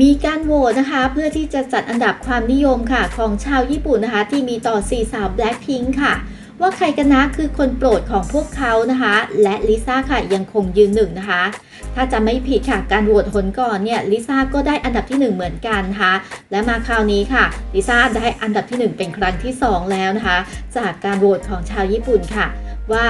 มีการโหวตนะคะ เพื่อที่จะจัดอันดับความนิยมค่ะ ของชาวญี่ปุ่นนะคะ ที่มีต่อ4สาว Blackpink ค่ะ ว่าใครกันนะคือคนโปรดของพวกเขานะคะ และลิซ่าค่ะยังคงยืนหนึ่งนะคะ ถ้าจะไม่ผิดค่ะการโหวตหนก่อนเนี่ยลิซ่าก็ได้อันดับที่ 1 เหมือนกันนะคะ และมาคราวนี้ค่ะลิซ่าได้อันดับที่ 1 เป็นครั้งที่ 2 แล้วนะคะ จากการโหวตของชาวญี่ปุ่นค่ะ ว่า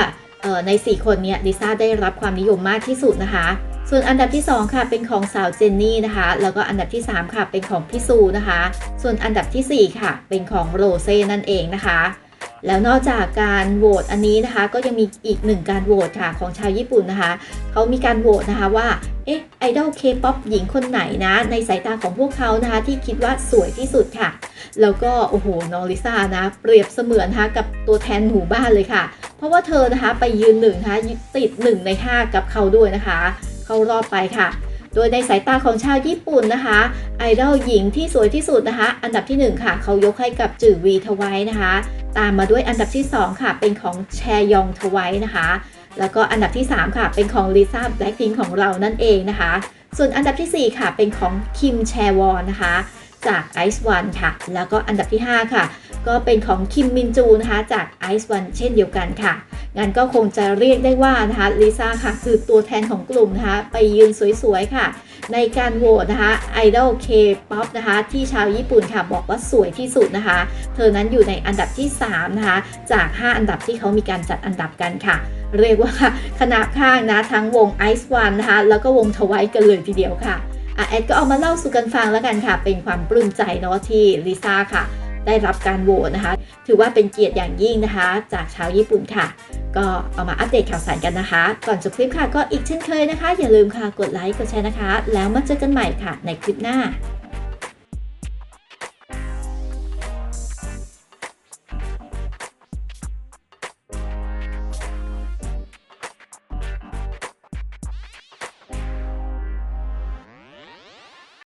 ใน 4 คนเนี่ยลิซ่าได้รับความนิยมมากที่สุดนะคะ ส่วนอันดับที่ 2 ค่ะ เป็นของสาวเจนนี่นะคะ แล้วก็อันดับที่ 3 ค่ะ เป็นของพี่ซูนะคะ ส่วนอันดับทีสี่ 4 ค่ะ เป็นของโรเซ่นั่นเองนะคะ แล้วนอกจากการโหวตอันนี้นะคะ ก็ยังมีอีกหนึ่งการโหวตค่ะของชาวญี่ปุ่นนะคะ เขามีการโหวตนะคะว่า เอ๊ะ ไอดอลเคป๊อปหญิงคนไหนนะ ในสายตาของพวกเขานะคะ ที่คิดว่าสวยที่สุดค่ะ แล้วก็ โอ้โห น้องลิซ่านะ เปรียบเสมือนนะคะกับตัวแทนหมู่บ้านเลยค่ะ เพราะว่าเธอนะคะไปยืนหนึ่งนะคะติดหนึ่งใน 5 กับเขาด้วยนะคะ เข้ารอบไปค่ะ โดยในสายตาของชาวญี่ปุ่นนะคะ ไอดอลหญิงที่สวยที่สุดนะคะ อันดับที่ 1 ค่ะ เขายกให้กับจือวีทไว้นะคะ ตามมาด้วยอันดับที่ 2 ค่ะ เป็นของแชยองทไว้นะคะ แล้วก็อันดับที่ 3 ค่ะ เป็นของลิซ่าแบล็คพิงของเรานั่นเองนะคะ ส่วนอันดับทีสี่4 ค่ะ เป็นของคิมแชวอนนะคะจาก Ice One ค่ะ แล้วก็อันดับที่ 5 ค่ะ ก็เป็นของคิมมินจูนะคะ จาก Ice One เช่นเดียวกันค่ะ งั้นก็คงจะเรียกได้ว่านะคะลิซ่าค่ะ คือตัวแทนของกลุ่มนะคะ ไปยืนสวยๆค่ะ ในการโหวตนะคะไอดอลเคป๊อปนะคะ ที่ชาวญี่ปุ่นค่ะบอกว่าสวยที่สุดนะคะ เธอนั้นอยู่ในอันดับที่ 3 นะคะ จาก 5 อันดับที่เขามีการจัดอันดับกันค่ะ เรียกว่าขนาบข้างนะ ทั้งวง Ice One นนะคะ แล้วก็วงทวายกันเลยทีเดียวค่ะอะแอดก็เอามาเล่าสู่กันฟังแล้วกันค่ะ เป็นความปลื้มใจเนาะที่ลิซ่าค่ะ ได้รับการโหวตนะคะ ถือว่าเป็นเกียรติอย่างยิ่งนะคะ จากชาวญี่ปุ่นค่ะ ก็เอามาอัปเดตข่าวสารกันนะคะ ก่อนจบคลิปค่ะก็อีกเช่นเคยนะคะ อย่าลืมค่ะกดไลค์กดแชร์นะคะ แล้วมาเจอกันใหม่ค่ะในคลิปหน้า